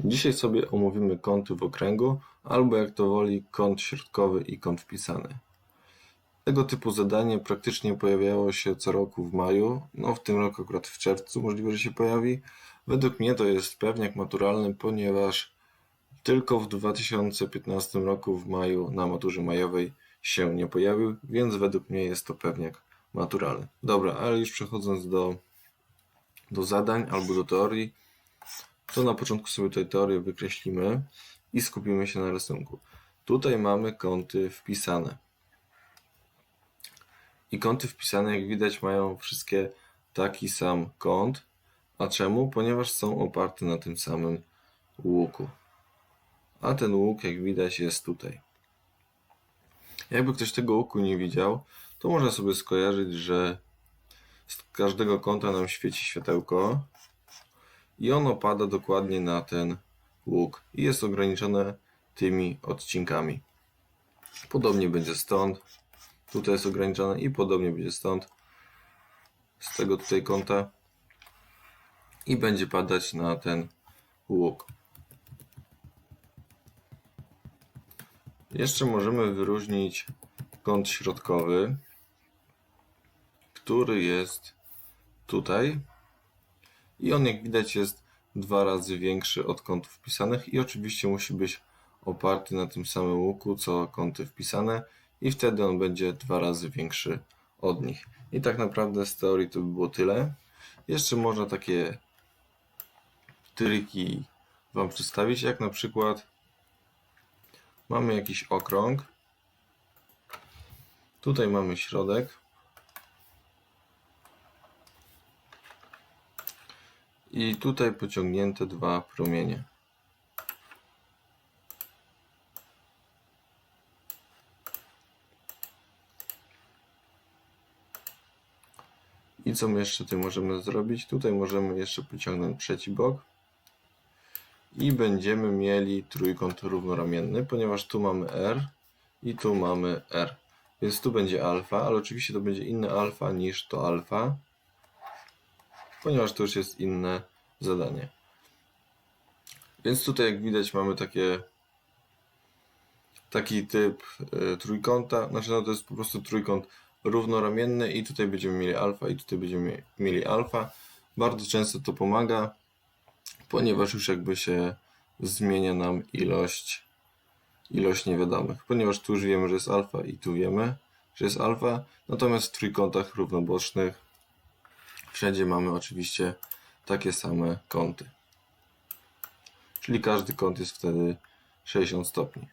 Dzisiaj sobie omówimy kąty w okręgu, albo jak to woli kąt środkowy i kąt wpisany. Tego typu zadanie praktycznie pojawiało się co roku w maju, no w tym roku akurat w czerwcu możliwe, że się pojawi. Według mnie to jest pewniak maturalny, ponieważ tylko w 2015 roku w maju na maturze majowej się nie pojawił, więc według mnie jest to pewniak maturalny. Dobra, ale już przechodząc do, do zadań albo do teorii, to na początku sobie tutaj teorię wykreślimy i skupimy się na rysunku. Tutaj mamy kąty wpisane. I kąty wpisane, jak widać, mają wszystkie taki sam kąt. A czemu? Ponieważ są oparte na tym samym łuku. A ten łuk, jak widać, jest tutaj. Jakby ktoś tego łuku nie widział, to można sobie skojarzyć, że z każdego kąta nam świeci światełko i ono pada dokładnie na ten łuk i jest ograniczone tymi odcinkami. Podobnie będzie stąd, tutaj jest ograniczone i podobnie będzie stąd, z tego tutaj kąta i będzie padać na ten łuk. Jeszcze możemy wyróżnić kąt środkowy, który jest tutaj i on jak widać jest dwa razy większy od kątów wpisanych i oczywiście musi być oparty na tym samym łuku co kąty wpisane i wtedy on będzie dwa razy większy od nich. I tak naprawdę z teorii to by było tyle. Jeszcze można takie triki Wam przedstawić, jak na przykład mamy jakiś okrąg, tutaj mamy środek, i tutaj pociągnięte dwa promienie. I co my jeszcze tutaj możemy zrobić? Tutaj możemy jeszcze pociągnąć trzeci bok i będziemy mieli trójkąt równoramienny, ponieważ tu mamy R i tu mamy R. Więc tu będzie alfa, ale oczywiście to będzie inne alfa niż to alfa ponieważ to już jest inne zadanie. Więc tutaj jak widać mamy takie taki typ y, trójkąta, znaczy no to jest po prostu trójkąt równoramienny i tutaj będziemy mieli alfa i tutaj będziemy mieli alfa. Bardzo często to pomaga, ponieważ już jakby się zmienia nam ilość ilość niewiadomych, ponieważ tu już wiemy, że jest alfa i tu wiemy, że jest alfa, natomiast w trójkątach równobocznych Wszędzie mamy oczywiście takie same kąty. Czyli każdy kąt jest wtedy 60 stopni.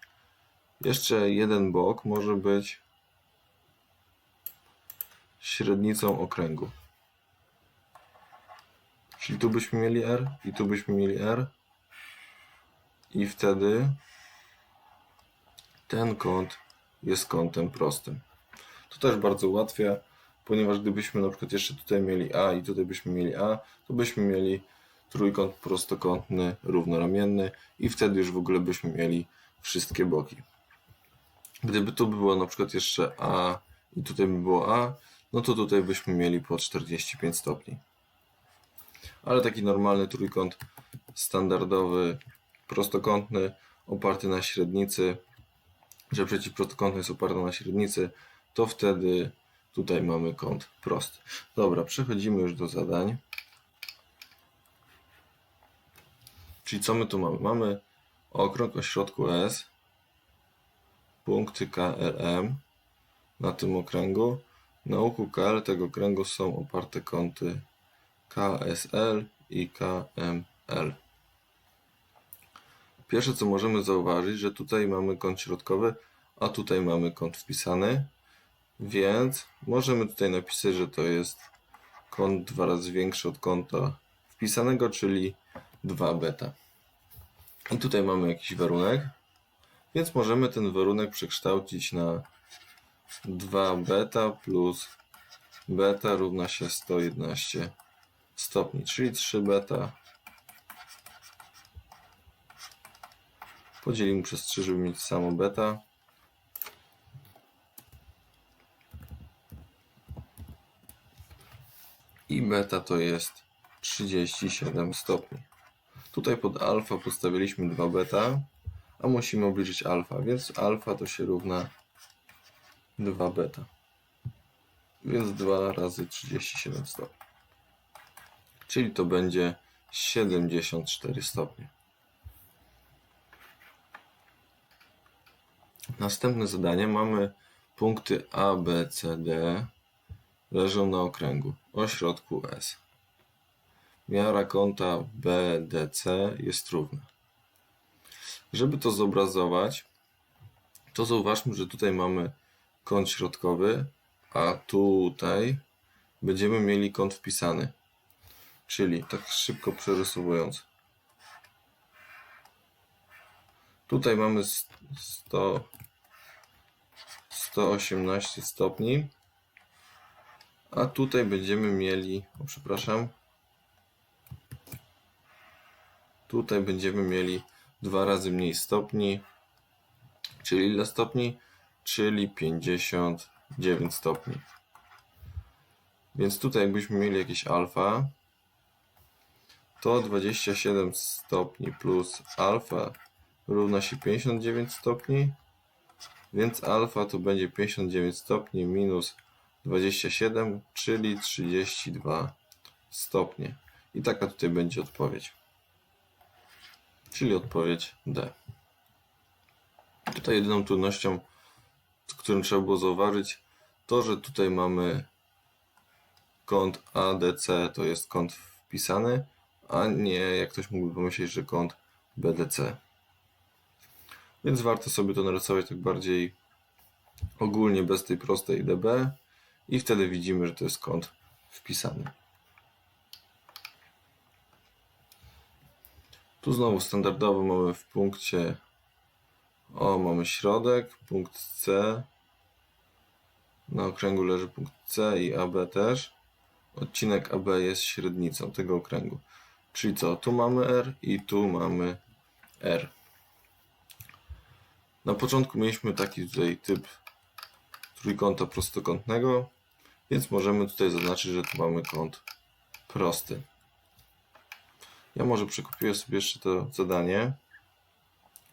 Jeszcze jeden bok może być średnicą okręgu. Czyli tu byśmy mieli R i tu byśmy mieli R. I wtedy ten kąt jest kątem prostym. To też bardzo ułatwia ponieważ gdybyśmy na przykład jeszcze tutaj mieli A i tutaj byśmy mieli A, to byśmy mieli trójkąt prostokątny równoramienny i wtedy już w ogóle byśmy mieli wszystkie boki. Gdyby tu było na przykład jeszcze A i tutaj by było A, no to tutaj byśmy mieli po 45 stopni. Ale taki normalny trójkąt standardowy, prostokątny, oparty na średnicy, że przeciwprostokątny jest oparty na średnicy, to wtedy Tutaj mamy kąt prosty. Dobra, przechodzimy już do zadań. Czyli co my tu mamy? Mamy okrąg o środku S, punkty KLM na tym okręgu. Na łuku KL tego okręgu są oparte kąty KSL i KML. Pierwsze co możemy zauważyć, że tutaj mamy kąt środkowy, a tutaj mamy kąt wpisany. Więc możemy tutaj napisać, że to jest kąt dwa razy większy od kąta wpisanego, czyli 2 beta. I tutaj mamy jakiś warunek, więc możemy ten warunek przekształcić na 2 beta plus beta równa się 111 stopni, czyli 3 beta. Podzielimy przez 3, żeby mieć samo beta i beta to jest 37 stopni. Tutaj pod alfa postawiliśmy 2 beta, a musimy obliczyć alfa, więc alfa to się równa 2 beta. Więc 2 razy 37 stopni. Czyli to będzie 74 stopnie. Następne zadanie mamy punkty A, B, C, D leżą na okręgu o środku S. Miara kąta BDC jest równa. Żeby to zobrazować, to zauważmy, że tutaj mamy kąt środkowy, a tutaj będziemy mieli kąt wpisany. Czyli tak szybko przerysowując. Tutaj mamy 100, 118 stopni, a tutaj będziemy mieli, o przepraszam, tutaj będziemy mieli dwa razy mniej stopni, czyli ile stopni? Czyli 59 stopni. Więc tutaj jakbyśmy mieli jakieś alfa, to 27 stopni plus alfa równa się 59 stopni, więc alfa to będzie 59 stopni minus 27, czyli 32 stopnie. I taka tutaj będzie odpowiedź. Czyli odpowiedź D. Tutaj jedyną trudnością, którą trzeba było zauważyć, to, że tutaj mamy kąt ADC, to jest kąt wpisany, a nie, jak ktoś mógłby pomyśleć, że kąt BDC. Więc warto sobie to narysować tak bardziej ogólnie, bez tej prostej DB i wtedy widzimy, że to jest kąt wpisany. Tu znowu standardowo mamy w punkcie O, mamy środek, punkt C. Na okręgu leży punkt C i AB też. Odcinek AB jest średnicą tego okręgu. Czyli co? Tu mamy R i tu mamy R. Na początku mieliśmy taki tutaj typ trójkąta prostokątnego, więc możemy tutaj zaznaczyć, że tu mamy kąt prosty. Ja może przekopiuję sobie jeszcze to zadanie,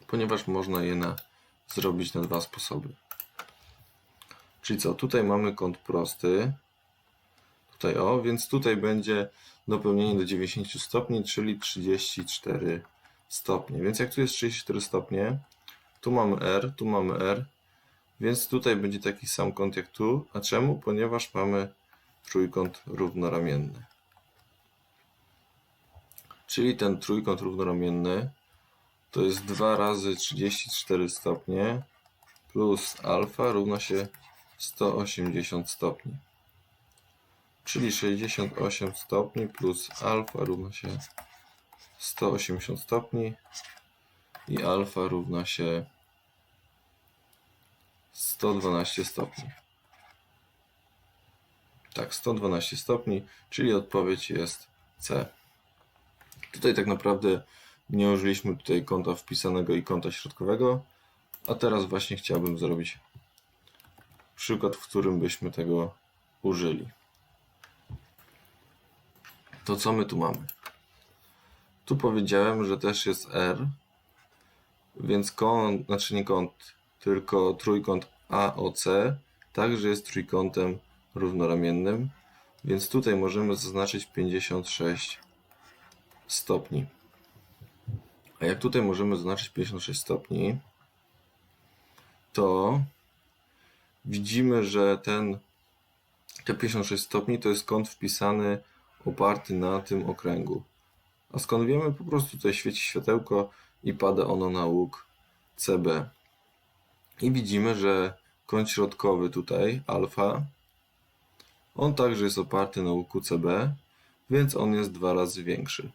ponieważ można je na, zrobić na dwa sposoby. Czyli co? Tutaj mamy kąt prosty, tutaj o, więc tutaj będzie dopełnienie do 90 stopni, czyli 34 stopnie. Więc jak tu jest 34 stopnie, tu mamy R, tu mamy R, więc tutaj będzie taki sam kąt jak tu. A czemu? Ponieważ mamy trójkąt równoramienny. Czyli ten trójkąt równoramienny to jest 2 razy 34 stopnie plus alfa równa się 180 stopni. Czyli 68 stopni plus alfa równa się 180 stopni i alfa równa się 112 stopni. Tak, 112 stopni, czyli odpowiedź jest C. Tutaj tak naprawdę nie użyliśmy tutaj kąta wpisanego i kąta środkowego, a teraz właśnie chciałbym zrobić przykład, w którym byśmy tego użyli. To co my tu mamy? Tu powiedziałem, że też jest R, więc kąt, znaczy nie kąt, tylko trójkąt AOC także jest trójkątem równoramiennym, więc tutaj możemy zaznaczyć 56 stopni. A jak tutaj możemy zaznaczyć 56 stopni, to widzimy, że ten te 56 stopni to jest kąt wpisany oparty na tym okręgu. A skąd wiemy? Po prostu tutaj świeci światełko i pada ono na łuk CB. I widzimy, że kąt środkowy tutaj, alfa, on także jest oparty na łuku CB, więc on jest dwa razy większy.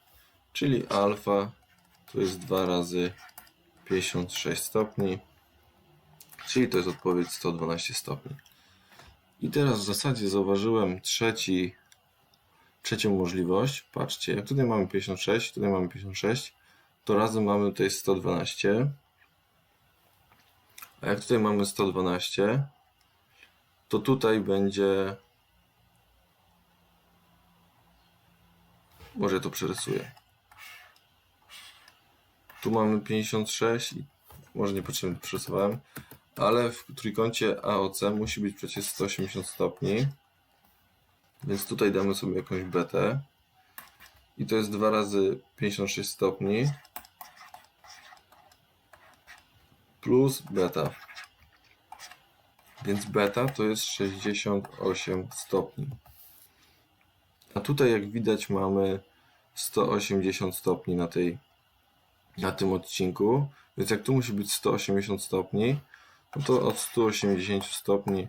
Czyli alfa to jest 2 razy 56 stopni, czyli to jest odpowiedź 112 stopni. I teraz w zasadzie zauważyłem trzeci, trzecią możliwość. Patrzcie, jak tutaj mamy 56, tutaj mamy 56, to razem mamy tutaj 112. A jak tutaj mamy 112, to tutaj będzie. Może to przerysuję. Tu mamy 56 i może niepotrzebnie to przesuwałem, ale w trójkącie AOC musi być przecież 180 stopni. Więc tutaj damy sobie jakąś betę. I to jest 2 razy 56 stopni plus beta. Więc beta to jest 68 stopni. A tutaj jak widać mamy 180 stopni na tej na tym odcinku. Więc jak tu musi być 180 stopni, no to od 180 stopni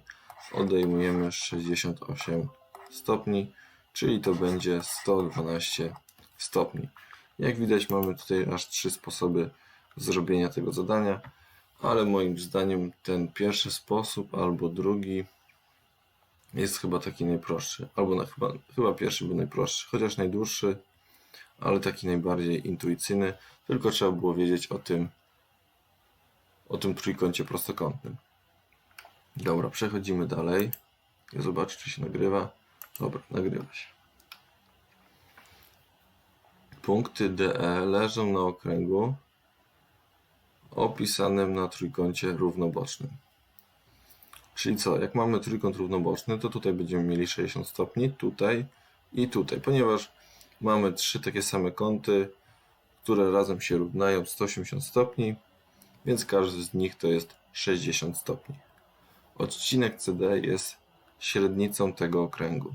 odejmujemy 68 stopni, czyli to będzie 112 stopni. Jak widać mamy tutaj aż trzy sposoby zrobienia tego zadania, ale moim zdaniem ten pierwszy sposób albo drugi jest chyba taki najprostszy, albo na, chyba, chyba pierwszy był najprostszy, chociaż najdłuższy, ale taki najbardziej intuicyjny, tylko trzeba było wiedzieć o tym o tym trójkącie prostokątnym. Dobra, przechodzimy dalej. Zobacz, czy się nagrywa. Dobra, nagrywa się. Punkty DE leżą na okręgu opisanym na trójkącie równobocznym. Czyli co, jak mamy trójkąt równoboczny, to tutaj będziemy mieli 60 stopni, tutaj i tutaj, ponieważ mamy trzy takie same kąty, które razem się równają 180 stopni, więc każdy z nich to jest 60 stopni. Odcinek CD jest średnicą tego okręgu.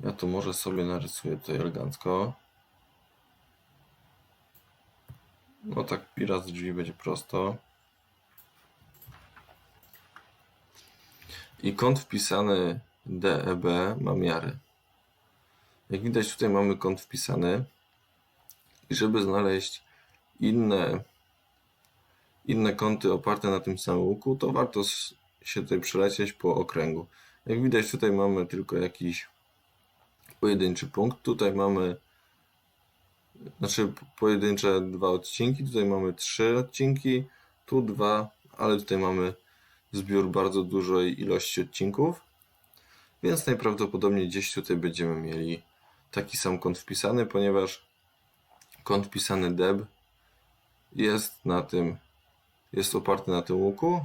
Ja tu może sobie narysuję tutaj elegancko. No tak, pira z drzwi będzie prosto. I kąt wpisany DEB ma miary. Jak widać tutaj mamy kąt wpisany. I żeby znaleźć inne, inne kąty oparte na tym samym łuku, to warto się tutaj przelecieć po okręgu. Jak widać tutaj mamy tylko jakiś pojedynczy punkt. Tutaj mamy znaczy pojedyncze dwa odcinki. Tutaj mamy trzy odcinki, tu dwa, ale tutaj mamy zbiór bardzo dużej ilości odcinków. Więc najprawdopodobniej gdzieś tutaj będziemy mieli taki sam kąt wpisany, ponieważ kąt wpisany deb jest na tym, jest oparty na tym łuku.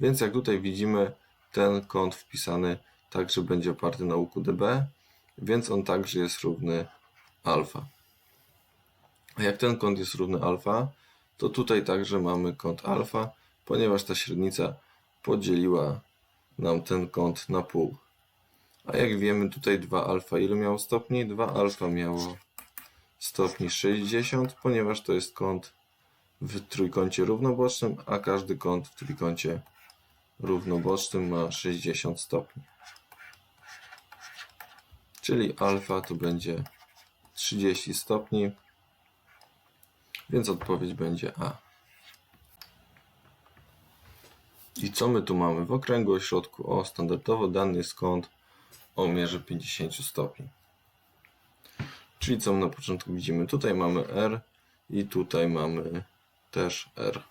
Więc jak tutaj widzimy, ten kąt wpisany także będzie oparty na łuku db, więc on także jest równy alfa. A jak ten kąt jest równy alfa, to tutaj także mamy kąt alfa, ponieważ ta średnica podzieliła nam ten kąt na pół. A jak wiemy, tutaj 2 alfa ile miało stopni? 2 alfa miało stopni 60, ponieważ to jest kąt w trójkącie równobocznym, a każdy kąt w trójkącie równobocznym ma 60 stopni. Czyli alfa to będzie 30 stopni, więc odpowiedź będzie A. I co my tu mamy? W okręgu o środku O standardowo dany jest kąt o mierze 50 stopni. Czyli co na początku widzimy? Tutaj mamy R i tutaj mamy też R.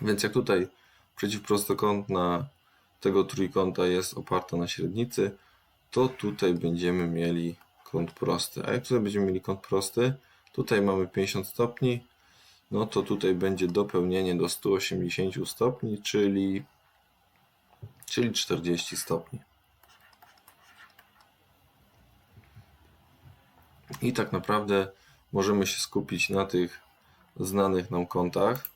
Więc jak tutaj przeciwprostokątna tego trójkąta jest oparta na średnicy, to tutaj będziemy mieli kąt prosty. A jak tutaj będziemy mieli kąt prosty, tutaj mamy 50 stopni, no to tutaj będzie dopełnienie do 180 stopni, czyli, czyli 40 stopni. I tak naprawdę możemy się skupić na tych znanych nam kątach,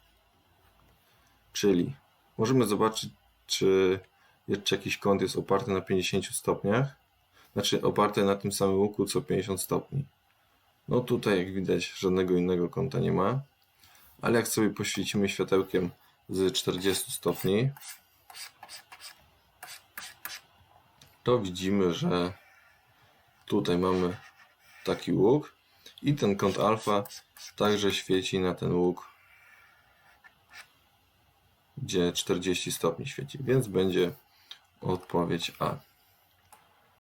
czyli możemy zobaczyć, czy jeszcze jakiś kąt jest oparty na 50 stopniach, znaczy oparty na tym samym łuku co 50 stopni. No tutaj jak widać żadnego innego kąta nie ma, ale jak sobie poświecimy światełkiem z 40 stopni, to widzimy, że tutaj mamy taki łuk i ten kąt alfa także świeci na ten łuk, gdzie 40 stopni świeci, więc będzie odpowiedź A.